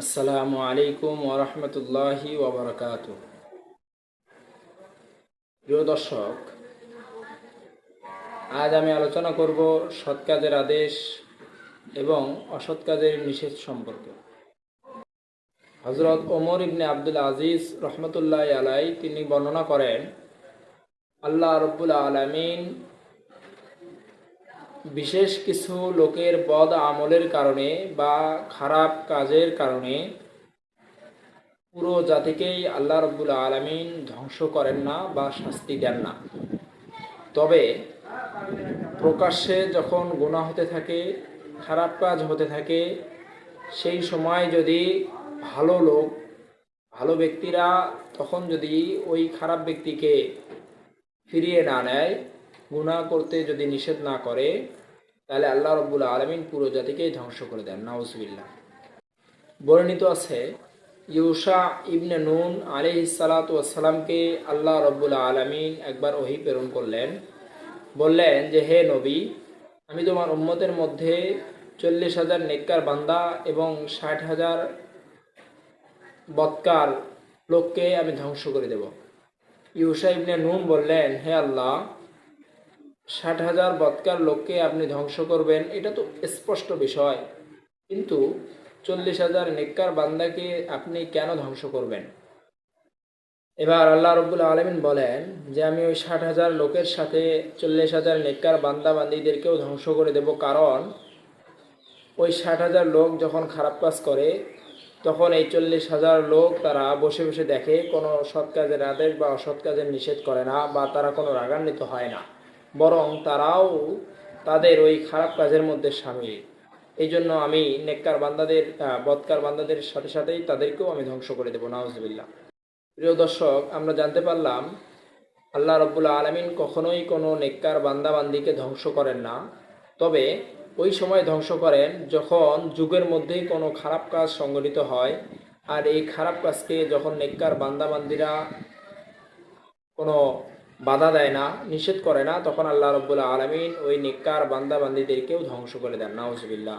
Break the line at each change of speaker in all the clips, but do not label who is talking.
আসসালামু আলাইকুম ওরহমতুল্লাহি ওবরাকাত প্রিয় দর্শক, আজ আমি আলোচনা করব সৎ কাজের আদেশ এবং অসৎ কাজের নিষেধ সম্পর্কে। হজরত ওমর ইবনে আব্দুল আজিজ রহমতুল্লাহ আলাই তিনি বর্ণনা করেন, আল্লাহ রব্বুল আলমিন বিশেষ কিছু লোকের বদ আমলের কারণে বা খারাপ কাজের কারণে পুরো জাতিকেই আল্লাহ রব্বুল আলমিন ধ্বংস করেন না বা শাস্তি দেন না। তবে প্রকাশ্যে যখন গুণা হতে থাকে, খারাপ কাজ হতে থাকে, সেই সময় যদি ভালো লোক, ভালো ব্যক্তিরা তখন যদি ওই খারাপ ব্যক্তিকে ফিরিয়ে না নেয় গুনাহ করতে যদি নিষেধ না করে, তাহলে আল্লাহ রব্বুল আলমিন পুরো জাতিকেই ধ্বংস করে দেন নাউজবিল্লা বর্ণিত আছে, ইউসা ইবনে নুন আলি সালাতামকে আল্লাহ রব্বুল আলমিন একবার ওহি প্রেরণ করলেন। বললেন যে, হে নবী, আমি তোমার উম্মতের মধ্যে চল্লিশ হাজার নেককার বান্দা এবং ষাট হাজার বৎকার লোককে আমি ধ্বংস করে দেব। ইউসা ইবনে নুন বললেন, হে আল্লাহ ষাট হাজার বৎকার লোককে আপনি ধ্বংস করবেন, এটা তো স্পষ্ট বিষয়। কিন্তু চল্লিশ হাজার নেককার বান্দাকে আপনি কেন ধ্বংস করবেন? এবার আল্লাহ রব্বুল আলমিন বলেন যে, আমি ওই ষাট হাজার লোকের সাথে চল্লিশ হাজার নেককার বান্দা বান্দিদেরকেও ধ্বংস করে দেব। কারণ ওই ষাট হাজার লোক যখন খারাপ কাজ করে, তখন এই চল্লিশ হাজার লোক তারা বসে বসে দেখে কোনো সৎ কাজের আদেশ বা অসৎ কাজের নিষেধ করে না বা তারা কোনো রাগান্বিত হয় না। বরং তারাও তাদের ওই খারাপ কাজের মধ্যে সামিল। এই জন্য আমি নেককার বান্দাদের বৎকার বান্দাদের সাথে সাথেই তাদেরকেও আমি ধ্বংস করে দেবো নাউজবিল্লা প্রিয় দর্শক, আমরা জানতে পারলাম, আল্লাহ রব্বুল আলমিন কখনোই কোনো নেককার বান্দা বান্দিকে ধ্বংস করেন না। তবে ওই সময় ধ্বংস করেন যখন যুগের মধ্যেই কোনো খারাপ কাজ সংগঠিত হয়, আর এই খারাপ কাজকে যখন নেককার বান্দা বান্দিরা কোনো বাধা দেয় না, নিষেধ করে না, তখন আল্লাহ রব্বুল আলমিন ওই নিকার বান্দা বান্দিদেরকেও ধ্বংস করে দেন নাউজবিল্লা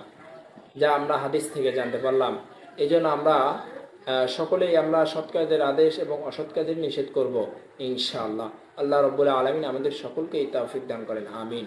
যা আমরা হাদিস থেকে জানতে পারলাম। এই আমরা সকলেই আমরা সৎ কাজের আদেশ এবং অসৎ কাজের নিষেধ করব, ইনশাআল্লাহ। আল্লাহ রব্বুল আলমিন আমাদের সকলকে এই তৌফিক দান করেন, আমিন।